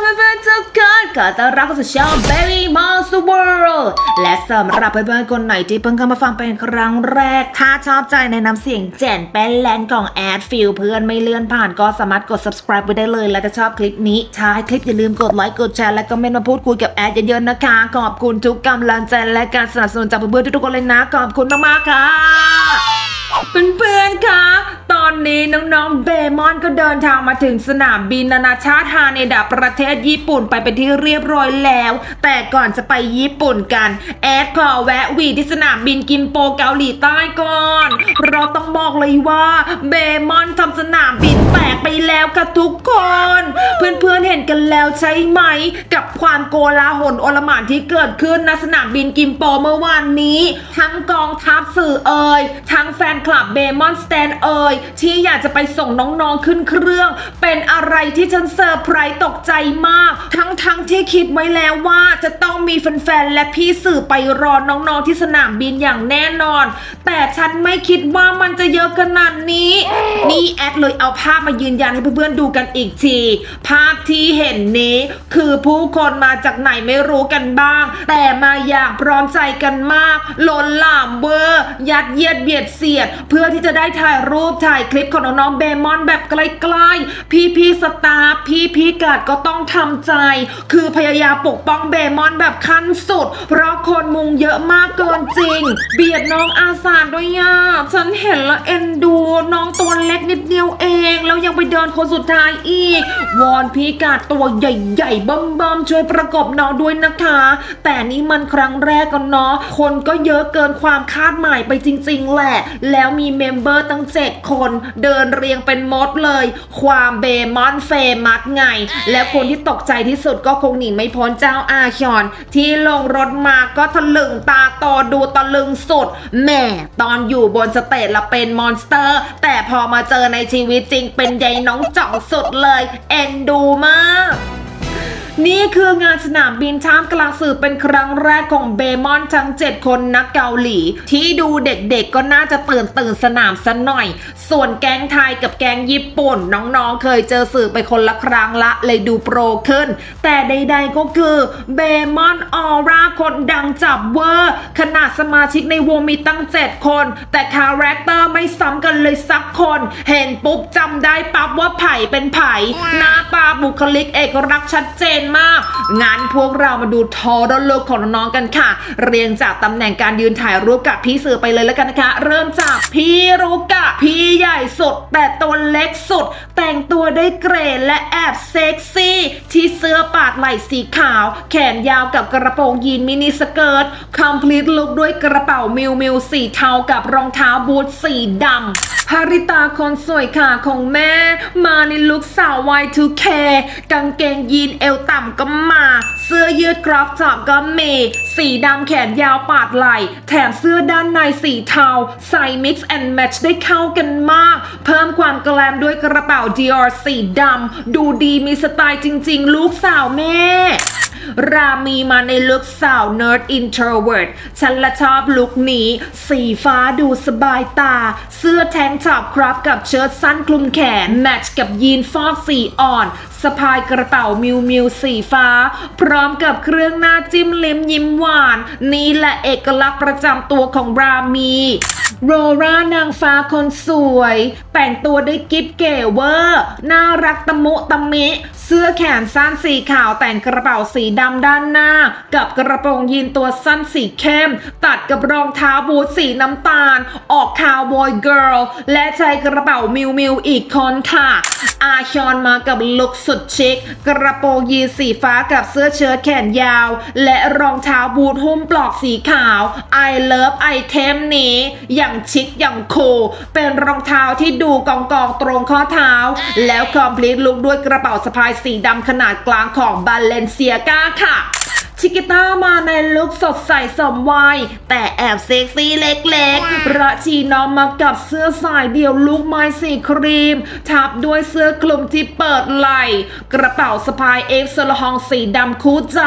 เพื่อนๆทุกคนขอต้อนรับเข้าสู่ช่อง Baby Monster World และสำหรับเพื่อนๆคนไหนที่เพิ่งเข้ามาฟังเป็นครั้งแรก ถ้าชอบใจในน้ำเสียงแจ่นเป็นแลนของแอดฟิลเพื่อนไม่เลื่อนผ่านก็สามารถกด subscribe ไปได้เลย และถ้าชอบคลิปนี้ท้ายคลิปอย่าลืมกดไลค์กดแชร์และก็เมนต์มาพูดคุยกับแอดเยอะๆนะคะ ขอบคุณทุกกำลังใจและการสนับสนุนจากเพื่อนๆทุกๆคนเลยนะ ขอบคุณมากๆค่ะเพื่อนๆคะ ตอนนี้น้องๆเบมอนก็เดินทางมาถึงสนามบินนานาชาติฮาเนดะประเทศญี่ปุ่นไปเป็นที่เรียบร้อยแล้ว แต่ก่อนจะไปญี่ปุ่นกัน แอดขอแวะวีที่สนามบินกิมโปเกาหลีใต้ก่อน เราต้องบอกเลยว่าเบมอนทำสนามบินแตกไปแล้วค่ะทุกคน เพื่อนๆเห็นกันแล้วใช่ไหม กับความโกลาหลโอลหม่านที่เกิดขึ้นณสนามบินกิมโปเมื่อวานนี้ ทั้งกองทัพสื่อเอ่ยทั้งแฟนคลับเบมอนสแตนเอ่ยที่อยากจะไปส่งน้องๆขึ้นเครื่อง เป็นอะไรที่ฉันเซอร์ไพรส์ตกใจมาก ทั้งๆที่คิดไว้แล้วว่าจะต้องมีแฟนๆและพี่สื่อไปรอน้องๆที่สนามบินอย่างแน่นอน แต่ฉันไม่คิดว่ามันจะเยอะขนาดนี้ นี่แอดเลยเอาภาพมายืนยันให้เพื่อนๆดูกันอีกที ภาพที่เห็นนี้คือผู้คนมาจากไหนไม่รู้กันบ้าง แต่มาอย่างพร้อมใจกันมากล้นหลามเวอร์ ยัดเยียดเบียดเสียด เพื่อที่จะได้ถ่ายรูปถ่ายคลิปของน้องๆเบมอนแบบใกล้ๆพี่พี่ๆสตาฟพี่พี่กาดก็ต้องทำใจ คือพยายามปกป้องเบมอนแบบขั้นสุด เพราะคนมุงเยอะมากเกินจริง เบียดน้องอาสาด้วยย่าฉันเห็นแล้วเอ็นดูน้องตัวเล็กนิดเดียวเอง แล้วยังไปเดินคนสุดท้ายอีก วอนพี่กาดตัวใหญ่ๆบิ่มๆช่วยประกบน้องด้วยนะคะ แต่นี่มันครั้งแรกกันเนาะคนก็เยอะเกินความคาดหมายไปจริง ๆ แหละ แล้วมีเมมเบอร์ตั้ง7คนเดินเรียงเป็นมดเลย ความเบมอนเฟมัสไง แล้วคนที่ตกใจที่สุดก็คงหนีไม่พ้นเจ้าอาคยอน ที่ลงรถมาก็ทะลึงตาโตดูตะลึงสุดแหม่ตอนอยู่บนสเตจละเป็นมอนสเตอร์ แต่พอมาเจอในชีวิตจริงเป็นใยน้องจ่องสุดเลย เอ็นดูมาก นี่คืองานสนามบินท่ามกลางสื่อเป็นครั้งแรกของเบมอนทั้ง 7 คนนักเกาหลี ที่ดูเด็กๆก็น่าจะตื่นตื่นสนามซะหน่อย ส่วนแก๊งไทยกับแก๊งญี่ปุ่น น้องๆ เคยเจอสื่อไปคนละครั้งละเลยดูโปรขึ้น แต่ใดๆก็คือเบมอนออร่าคนดังจับเวอร์ ขนาดสมาชิกในวงมีตั้ง 7 คน แต่คาแรคเตอร์ไม่ซ้ำกันเลยสักคน เห็นปุ๊บจำได้ปั๊บว่าไผ่เป็นไผ่หน้าตาบุคลิกเอกลักษณ์ชัดเจนมาก งั้นพวกเรามาดูทอดลุกของน้องๆกันค่ะ เรียงจากตำแหน่งการยืนถ่ายรูปกับพี่สื่อไปเลยแล้วกันนะคะ เริ่มจากพี่รุกะพี่ใหญ่สุด แต่ตัวเล็กสุด แต่งตัวได้เกรดและแอบเซ็กซี่ ที่เสื้อปาดไหล่สีขาว แขนยาวกับกระโปรงยีนมินิสเกิร์ต complete look ด้วยกระเป๋ามิวมิวสีเทากับรองเท้าบูทสีดำภาริตาคนสวยค่ะของแม่ มาในลุคสาว Y2K กางเกงยีนเอวต่ำก็มา เสื้อยืดกรอบจอบก็มี สีดำแขนยาวปาดไหล่แถมเสื้อด้านในสีเทา ใส่ mix and match ได้เข้ากันมาก เพิ่มความแกลมด้วยกระเป๋า Dior สีดำ ดูดีมีสไตล์จริง ๆ ลูกสาวแม่ รามีมาในลุคสาว nerd introvert ฉันละชอบลุคนี้ สีฟ้าดูสบายตา เสื้อแทงช็อปครอปกับเชิ้ตสั้นคลุมแขน แมทช์กับยีนฟอกสีอ่อน สะพายกระเป๋ามิวมิวสีฟ้า พร้อมกับเครื่องหน้าจิ้มลิ้มยิ้มหวาน นี่แหละเอกลักษณ์ประจำตัวของรามีโรรานางฟ้าคนสวย แต่งตัวได้กิฟเก๋เวอร์ น่ารักตะมุตะมิ เสื้อแขนสั้นสีขาวแต่งกระเป๋าสีดำด้านหน้า กับกระโปรงยีนตัวสั้นสีเข้ม ตัดกับรองเท้าบูทสีน้ำตาล ออกคาวบอยเกิร์ลและใช้กระเป๋ามิวมิวอีกคนค่ะ อาชอนมากับลุคสุดชิค กระโปรงยีนสีฟ้ากับเสื้อเชิ้ตแขนยาว และรองเท้าบูทหุ้มปลอกสีขาว I love ไอเทมนี้ อย่างชิคอย่างคูลเป็นรองเท้าที่ดูกองกองตรงข้อเท้า แล้วคอมพลีทลุกด้วยกระเป๋าสะพายสีดำขนาดกลางของบาเลนเซียกาค่ะ ชิกิต้ามาในลุคสดใสสมวัย แต่แอบเซ็กซี่เล็กๆระชีน้องมากับเสื้อสายเดี่ยวลุคไม้สีครีม ทับด้วยเสื้อคลุมที่เปิดไหล่ กระเป๋าสะพายเอฟสลฮองสีดำคู่ใจ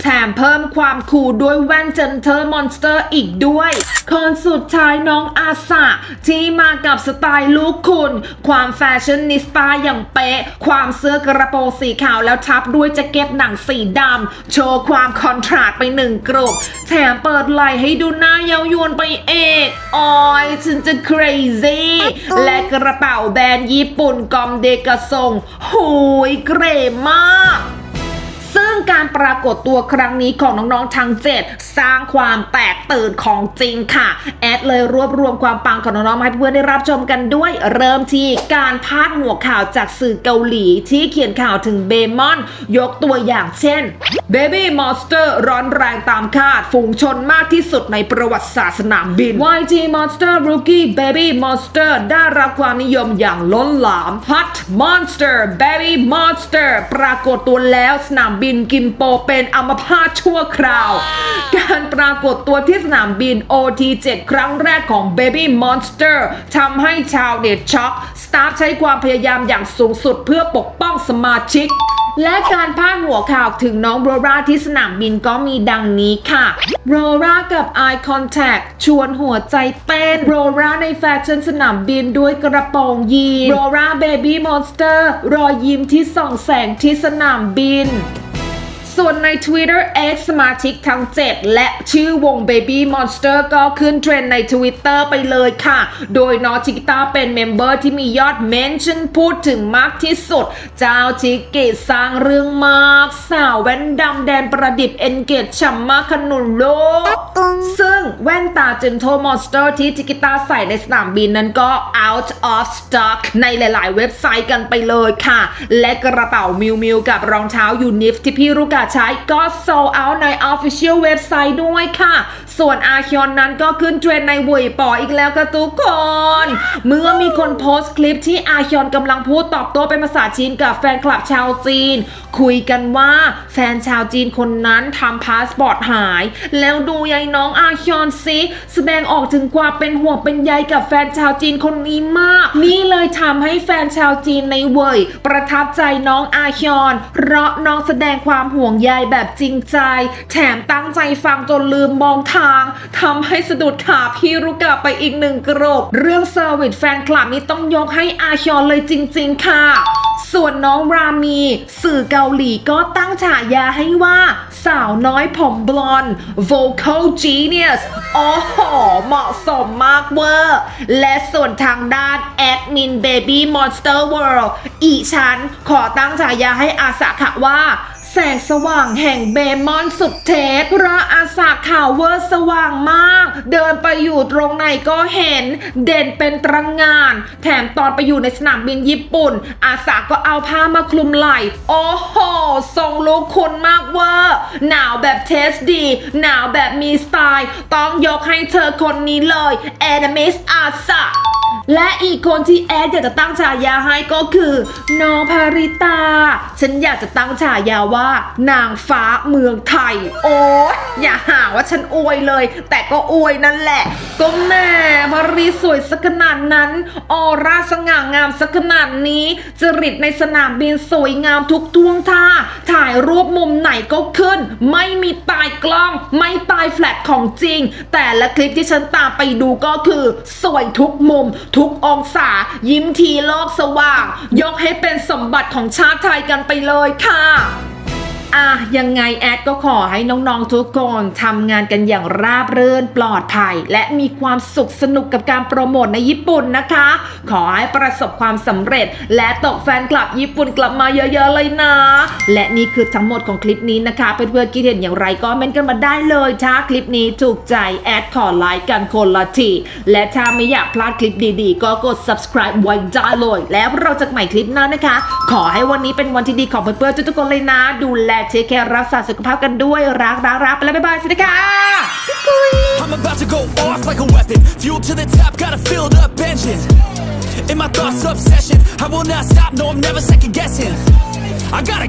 แถมเพิ่มความคูลด้วยแว่นเจนเทอร์มอนสเตอร์อีกด้วยคนสุดท้ายน้องอาสะที่มากับสไตล์ลูกคุณ ความแฟชั่นนิสต้าอย่างเป๊ะ ความเสื้อกระโปรงสีขาวแล้วทับด้วยแจ็คเก็ตหนังสีดำโชว์ความคอนทราสต์ไปหนึ่งกรุบแถมเปิดไหล่ให้ดูหน้าเย้ายวนไปเอกออยฉันจะ crazy และกระเป๋าแบรนด์ญี่ปุ่นกอมเดกะซงหูยเกรมาก ซึ่งการปรากฏตัวครั้งนี้ของน้องๆทั้ง7สร้างความแตกตื่นของจริงค่ะ แอดเลยรวบรวมความปังของน้องๆมาให้เพื่อนได้รับชมกันด้วย เริ่มที่การพาดหัวข่าวจากสื่อเกาหลีที่เขียนข่าวถึงเบมอน ยกตัวอย่างเช่น Baby Monster ร้อนแรงตามคาด ฝูงชนมากที่สุดในประวัติศาสตร์สนามบิน YG Monster Rookie Baby Monster ได้รับความนิยมอย่างล้นหลาม Hot Monster Baby Monster ปรากฏตัวแล้วสนามบินกิมโปเป็นอัมพาตชั่วคราว การปรากฏตัวที่สนามบิน OT7 ครั้งแรกของ Baby Monster ทำให้ชาวเน็ตช็อก สตาฟใช้ความพยายามอย่างสูงสุดเพื่อปกป้องสมาชิกและการพาดหัวข่าวถึงน้องโรราที่สนามบินก็มีดังนี้ค่ะโรรากับ Eye Contact ชวนหัวใจเต้นโรราในแฟชั่นสนามบินด้วยกระโปรงยีนโรราเบบี้มอนสเตอร์รอยยิ้มที่ส่องแสงที่สนามบิน ส่วนใน Twitter X สมาชิกทั้ง 7 และชื่อวง Baby Monster ก็ขึ้นเทรนด์ใน Twitter ไปเลยค่ะ โดยน้องชิกิต้าเป็นเมมเบอร์ที่มียอดเมนชั่นพูดถึงมากที่สุด เจ้าชิกิสร้างเรื่องมาก สาวแว่นดำแดนประดิษฐ์เอนเกจฉ่ำมากขนุนโลก ซึ่งแว่นตา Gentle Monster ที่จิกิต้าใส่ในสนามบินนั้นก็ out of stock ในหลาย ๆ เว็บไซต์กันไปเลยค่ะ และกระเป๋ามิวมิวกับรองเท้ายูนิฟที่พี่รุกาใช้ก็ sold out ใน official เว็บไซต์ด้วยค่ะ ส่วนอาคิอนนั้นก็ขึ้นเทรนในวุยปออีกแล้วค่ะทุกคน เมื่อมีคนโพสต์คลิปที่อาคิอนกำลังพูดตอบโต้เป็นภาษาจีนกับแฟนคลับชาวจีน คุยกันว่าแฟนชาวจีนคนนั้นทำพาสปอร์ตหาย แล้วดูยายน้องอาคิอนซิแสดงออกถึงความเป็นห่วงเป็นใยกับแฟนชาวจีนคนนี้มาก นี่เลยทำให้แฟนชาวจีนในเว่ยประทับใจน้องอาคิอน เพราะน้องแสดงความห่วงใยแบบจริงใจ แถมตั้งใจฟังจนลืมมองทางทำให้สะดุดขาพี่รุกะไปอีกหนึ่งกรบเรื่องเซอร์วิสแฟนคลับนี้ต้องยกให้อาคิอนเลยจริง ๆ ค่ะส่วนน้องรามี สื่อเกาหลีก็ตั้งฉายาให้ว่า สาวน้อยผมบลอนด์ vocal genius โอ้โหเหมาะสมมากเวอร์ และส่วนทางด้านแอดมิน Baby Monster World อีฉันขอตั้งฉายาให้อาสาขะว่า แสงสว่างแห่งเบมอนสุดเทสพระอาสาข่าวเวอร์สว่างมาก เดินไปอยู่ตรงไหนก็เห็น เด่นเป็นตระงงาน แถมตอนไปอยู่ในสนามบินญี่ปุ่น อาสาก็เอาผ้ามาคลุมไหล่ โอ้โห ทรงลุกคุณมากเวอร์ หนาวแบบเทสดี หนาวแบบมีสไตล์ ต้องยกให้เธอคนนี้เลยแอดมิสอาสา และอีกคนที่แอดอยากจะตั้งฉายาให้ก็คือ น้องพาริตา ฉันอยากจะตั้งฉายาว่านางฟ้าเมืองไทย โอ้ย อย่าหาว่าฉันอวยเลย แต่ก็อวยนั่นแหละ ก็แม่พาริสวยสักขนาดนั้น ออร่าสง่างามสักขนาดนี้ จริตในสนามบินสวยงามทุกท่วงท่า ถ่ายรูปมุมไหนก็ขึ้น ไม่มีตายกล้อง ไม่ตายแฟลชของจริง แต่ละคลิปที่ฉันตามไปดูก็คือ สวยทุกมุม ทุกองศา ยิ้มทีโลกสว่าง ยกให้เป็นสมบัติของชาติไทยกันไปเลยค่ะ อะยังไงแอดก็ขอให้น้องๆทุกคนทำงานกันอย่างราบรื่นปลอดภัย และมีความสุขสนุกกับการโปรโมทในญี่ปุ่นนะคะ ขอให้ประสบความสำเร็จ และตกแฟนคลับญี่ปุ่นกลับมาเยอะๆเลยนะ และนี่คือทั้งหมดของคลิปนี้นะคะเพื่อนๆคิดเห็นอย่างไรก็เมนต์กันมาได้เลยถ้าคลิปนี้ถูกใจแอดขอไลค์กันคนละทีและถ้าไม่อยากพลาดคลิปดีๆ ก็กด subscribe ไว้ได้เลยแล้วเราจะใหม่คลิปหน้านะคะ ขอให้วันนี้เป็นวันที่ดีของเพื่อนๆทุกๆคนเลยนะ ดูแลเทคแคร์รักษาสุขภาพกันด้วยรักรักรักไปแล้วบ๊ายบายสวัสดีค่ะ I'm about to go off like a weapon. Fuel to the top, got a filled up engine. In my thoughts, obsession. I will not stop, no, I'm never second guessing. I gotta